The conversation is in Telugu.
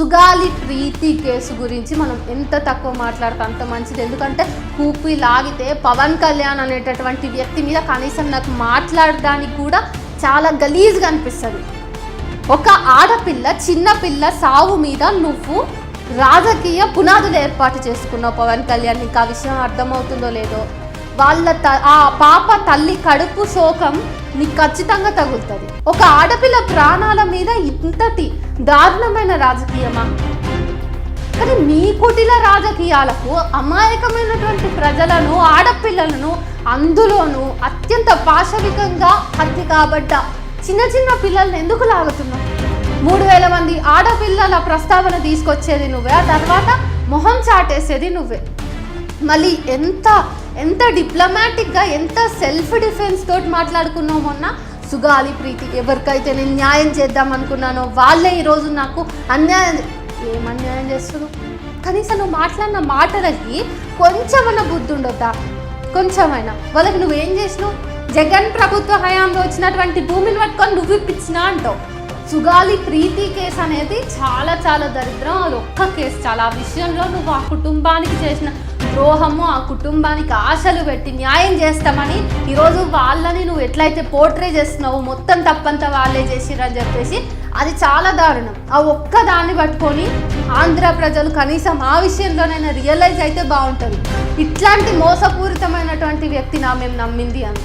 సుగాలి ప్రీతి కేసు గురించి మనం ఎంత తక్కువ మాట్లాడితే అంత మంచిది. ఎందుకంటే కూపి లాగితే పవన్ కళ్యాణ్ అనేటటువంటి వ్యక్తి మీద కనీసం నాకు మాట్లాడడానికి కూడా చాలా గలీజ్గా అనిపిస్తుంది. ఒక ఆడపిల్ల చిన్నపిల్ల సావు మీద నువ్వు రాజకీయ పునాదులు ఏర్పాటు చేసుకున్నావు పవన్ కళ్యాణ్. నీకు ఆ విషయం అర్థమవుతుందో లేదో? వాళ్ళ త ఆ పాప తల్లి కడుపు శోకం నీకు ఖచ్చితంగా తగులుతుంది. ఒక ఆడపిల్ల ప్రాణాల మీద ఇంతటి దారుణమైన రాజకీయమా? కానీ మీ కుటిల రాజకీయాలకు అమాయకమైనటువంటి ప్రజలను ఆడపిల్లలను అందులోనూ అత్యంత పాశవికంగా హత్య కాబడ్డ చిన్న చిన్న పిల్లల్ని ఎందుకు లాగుతున్నావు? మూడు వేల మంది ఆడపిల్లల ప్రస్తావన తీసుకొచ్చేది నువ్వే ఆ తర్వాత మొహం చాటేసేది నువ్వే. మళ్ళీ ఎంత ఎంత డిప్లొమాటిక్గా ఎంత సెల్ఫ్ డిఫెన్స్ తోటి మాట్లాడుకున్నావు మొన్న? సుగాలి ప్రీతి ఎవరికైతే నేను న్యాయం చేద్దాం అనుకున్నానో వాళ్ళే ఈరోజు నాకు అన్యాయం ఏం అన్యాయం చేస్తున్నావు కనీసం నువ్వు మాట్లాడిన మాటలకి కొంచెమైనా బుద్ధి ఉండొద్దా? కొంచెమైనా. వాళ్ళకి నువ్వేం చేసినావు? జగన్ ప్రభుత్వ హయాంలో వచ్చినటువంటి భూమిని పట్టుకొని నువ్వు ఇప్పించినా అంటావు. సుగాలి ప్రీతి కేసు అనేది చాలా చాలా దరిద్రం. అది ఒక్క కేసు చాలా. ఆ విషయంలో నువ్వు ఆ కుటుంబానికి చేసిన ద్రోహము ఆ కుటుంబానికి ఆశలు పెట్టి న్యాయం చేస్తామని ఈరోజు వాళ్ళని నువ్వు ఎట్లయితే పోర్ట్రే చేస్తున్నావు మొత్తం తప్పంతా వాళ్ళే చేసిరని చెప్పేసి అది చాలా దారుణం. ఆ ఒక్క దాన్ని పట్టుకొని ఆంధ్ర ప్రజలు కనీసం ఆ విషయంలోనైనా రియలైజ్ అయితే బాగుంటుంది. ఇట్లాంటి మోసపూరితమైనటువంటి వ్యక్తి నా మేము నమ్మింది అని.